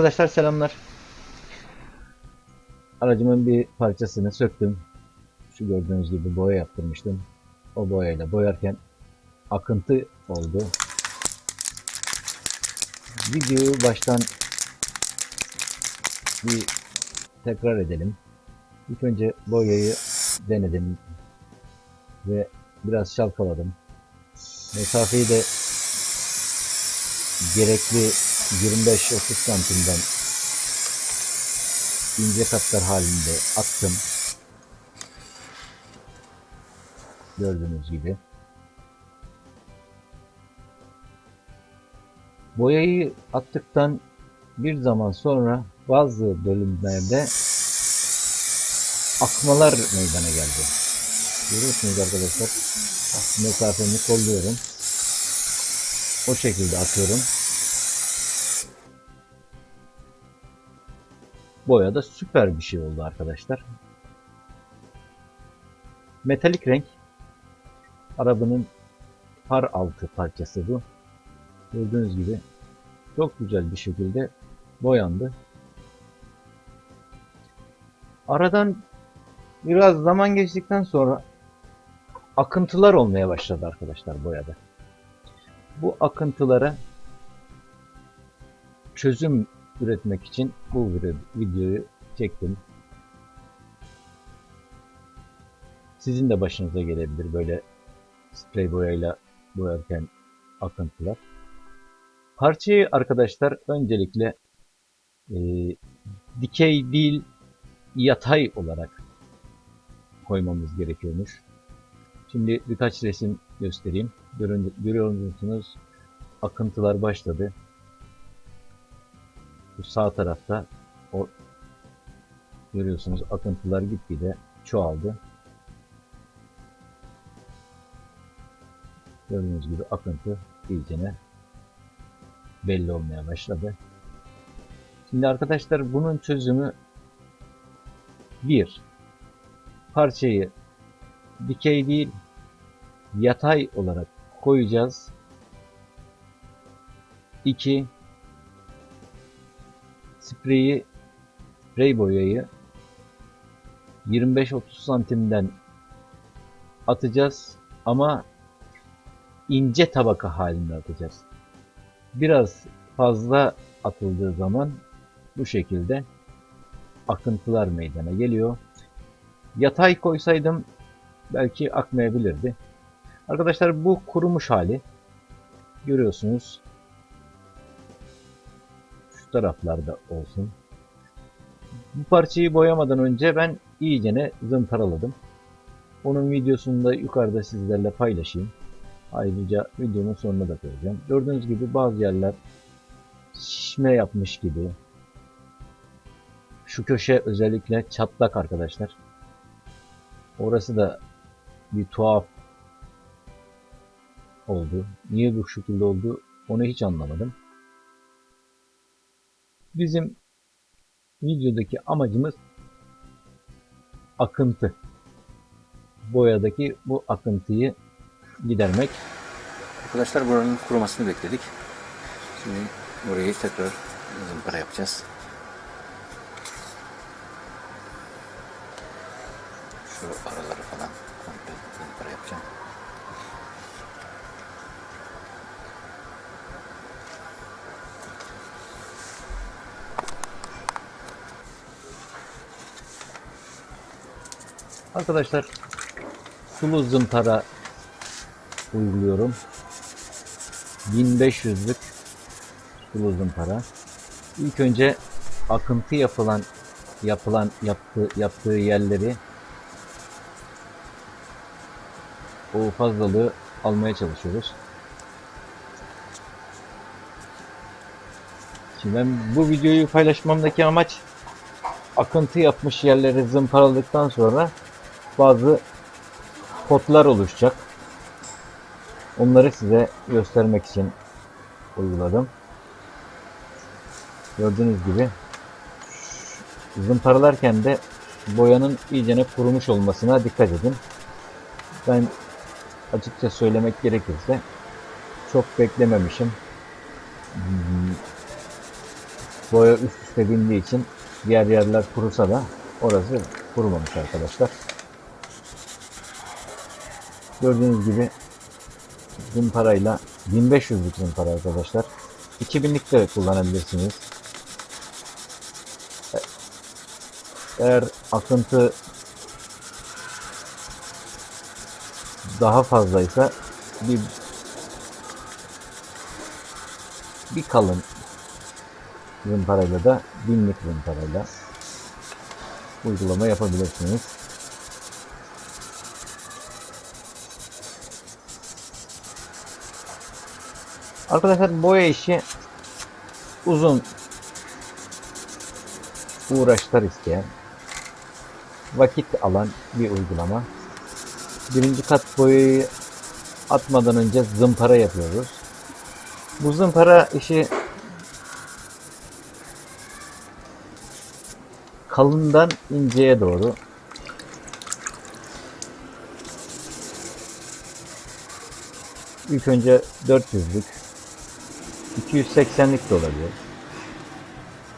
Arkadaşlar selamlar. Aracımın bir parçasını söktüm. Şu gördüğünüz gibi boya yaptırmıştım. O boyayla boyarken akıntı oldu. Videoyu baştan bir tekrar edelim. İlk önce boyayı denedim ve biraz şalkaladım. Mesafeyi de gerekli 25-30 santimden ince katlar halinde attım. Gördüğünüz gibi. Boyayı attıktan bir zaman sonra bazı bölümlerde akmalar meydana geldi. Görüyorsunuz arkadaşlar. Mesafemi kolluyorum. O şekilde atıyorum. Boya da süper bir şey oldu arkadaşlar. Metalik renk. Arabanın far altı parçası bu. Gördüğünüz gibi çok güzel bir şekilde boyandı. Aradan biraz zaman geçtikten sonra akıntılar olmaya başladı arkadaşlar boyada. Bu akıntılara çözüm üretmek için bu videoyu çektim. Sizin de başınıza gelebilir böyle sprey boyayla boyarken akıntılar. Parçayı arkadaşlar öncelikle e, dikey değil yatay olarak koymamız gerekiyormuş. Şimdi birkaç resim göstereyim. Görüyor musunuz? Akıntılar başladı. Bu sağ tarafta o görüyorsunuz akıntılar gitgide çoğaldı. Gördüğünüz gibi akıntı iyicene belli olmaya başladı. Şimdi arkadaşlar bunun çözümü bir parçayı dikey değil yatay olarak koyacağız. 2 spreyi sprey boyayı 25-30 santimden atacağız ama ince tabaka halinde atacağız. Biraz fazla atıldığı zaman bu şekilde akıntılar meydana geliyor. Yatay koysaydım belki akmayabilirdi. Arkadaşlar bu kurumuş hali. Görüyorsunuz. Taraflarda olsun. Bu parçayı boyamadan önce ben iyicene zımparaladım. Onun videosunu da yukarıda sizlerle paylaşayım. Ayrıca videonun sonuna da koyacağım. Gördüğünüz gibi bazı yerler şişme yapmış gibi. Şu köşe özellikle çatlak arkadaşlar. Orası da bir tuhaf oldu. Niye bu şekilde oldu onu hiç anlamadım. Bizim videodaki amacımız akıntı. Boyadaki bu akıntıyı gidermek. Arkadaşlar buranın kurumasını bekledik. Şimdi burayı tekrar zımpara yapacağız. Şu araları falan komple zımpara yapacağım. Arkadaşlar sulu zımpara uyguluyorum. 1500'lük sulu zımpara. İlk önce akıntı yapılan yapılan yaptığı yaptığı yerleri o fazlalığı almaya çalışıyoruz. Şimdi ben bu videoyu paylaşmamdaki amaç akıntı yapmış yerleri zımparaladıktan sonra bazı potlar oluşacak. Onları size göstermek için uyguladım. Gördüğünüz gibi zımparalarken de boyanın iyicene kurumuş olmasına dikkat edin. Ben açıkça söylemek gerekirse çok beklememişim. Boya üst üste bindiği için diğer yerler kurusa da orası kurumamış arkadaşlar. Gördüğünüz gibi zımparayla 1500'lük zımpara arkadaşlar. 2000'lik de kullanabilirsiniz. Eğer akıntı daha fazlaysa bir bir kalın zımparayla da binlik zımparayla uygulama yapabilirsiniz. Arkadaşlar boya işi uzun uğraşlar isteyen vakit alan bir uygulama. Birinci kat boyayı atmadan önce zımpara yapıyoruz. Bu zımpara işi kalından inceye doğru ilk önce 400'lük 280'lik de olabilir.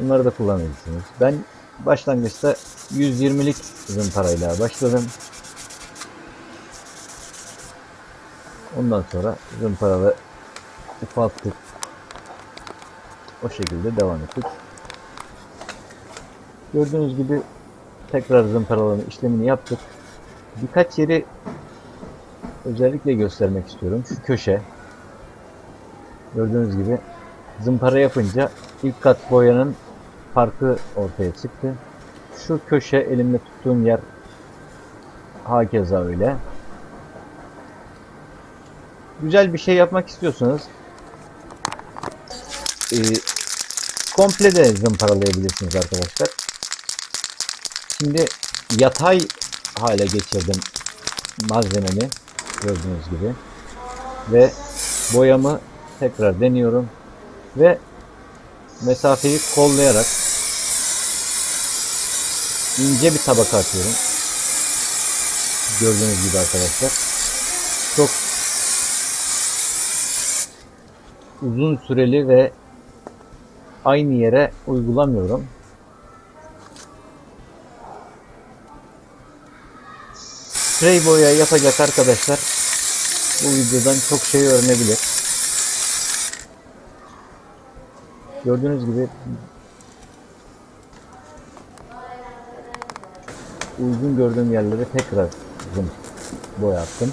Bunları da kullanabilirsiniz. Ben başlangıçta 120'lik zımparayla başladım. Ondan sonra zımparalı ufalttık. O şekilde devam ettik. Gördüğünüz gibi tekrar zımparalama işlemini yaptık. Birkaç yeri özellikle göstermek istiyorum. Şu köşe. Gördüğünüz gibi zımpara yapınca ilk kat boyanın farkı ortaya çıktı. Şu köşe elimle tuttuğum yer hakeza öyle. Güzel bir şey yapmak istiyorsanız e, komple de zımparalayabilirsiniz arkadaşlar. Şimdi yatay hale geçirdim malzememi gördüğünüz gibi ve boyamı tekrar deniyorum ve mesafeyi kollayarak ince bir tabaka atıyorum. Gördüğünüz gibi arkadaşlar. Çok uzun süreli ve aynı yere uygulamıyorum. Sprey boya yapacak arkadaşlar bu videodan çok şey öğrenebilir. Gördüğünüz gibi uygun gördüğüm yerlere tekrar zoom boya attım.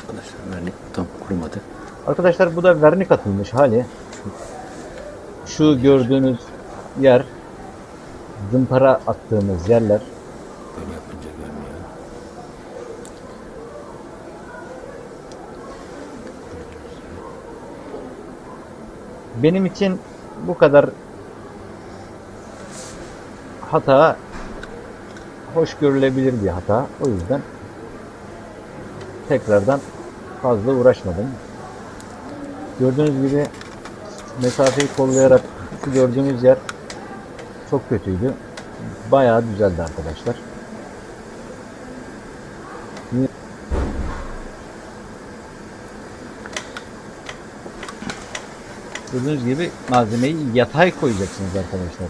Arkadaşlar vernik tam kurumadı. Arkadaşlar bu da vernik atılmış hali. Şu gördüğünüz yer zımpara attığımız yerler. Böyle yapınca görmüyor. Benim için bu kadar hata hoş görülebilir bir hata. O yüzden tekrardan fazla uğraşmadım. Gördüğünüz gibi mesafeyi kollayarak şu gördüğünüz yer çok kötüydü. Bayağı düzeldi arkadaşlar. Gördüğünüz gibi malzemeyi yatay koyacaksınız arkadaşlar.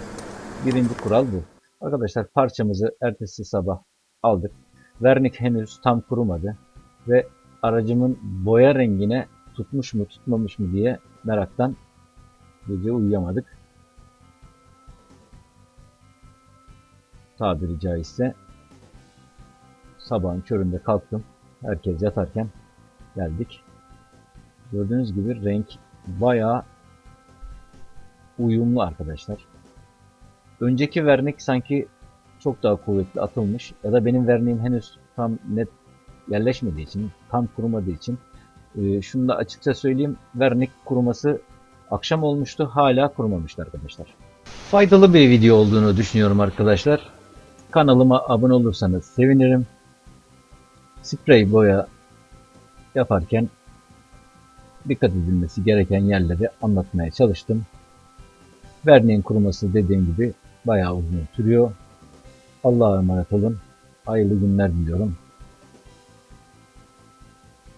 Birinci kural bu. Arkadaşlar parçamızı ertesi sabah aldık. Vernik henüz tam kurumadı ve aracımın boya rengine tutmuş mu tutmamış mı diye meraktan gece uyuyamadık. Tabiri caizse sabahın köründe kalktım. Herkes yatarken geldik. Gördüğünüz gibi renk bayağı uyumlu arkadaşlar. Önceki vernik sanki çok daha kuvvetli atılmış ya da benim verniğim henüz tam net yerleşmediği için, tam kurumadığı için e, şunu da açıkça söyleyeyim. Vernik kuruması akşam olmuştu. Hala kurumamıştı arkadaşlar. Faydalı bir video olduğunu düşünüyorum arkadaşlar. Kanalıma abone olursanız sevinirim. Sprey boya yaparken dikkat edilmesi gereken yerleri anlatmaya çalıştım. Verniğin kuruması dediğim gibi bayağı uzun sürüyor. Allah'a emanet olun. Hayırlı günler diliyorum.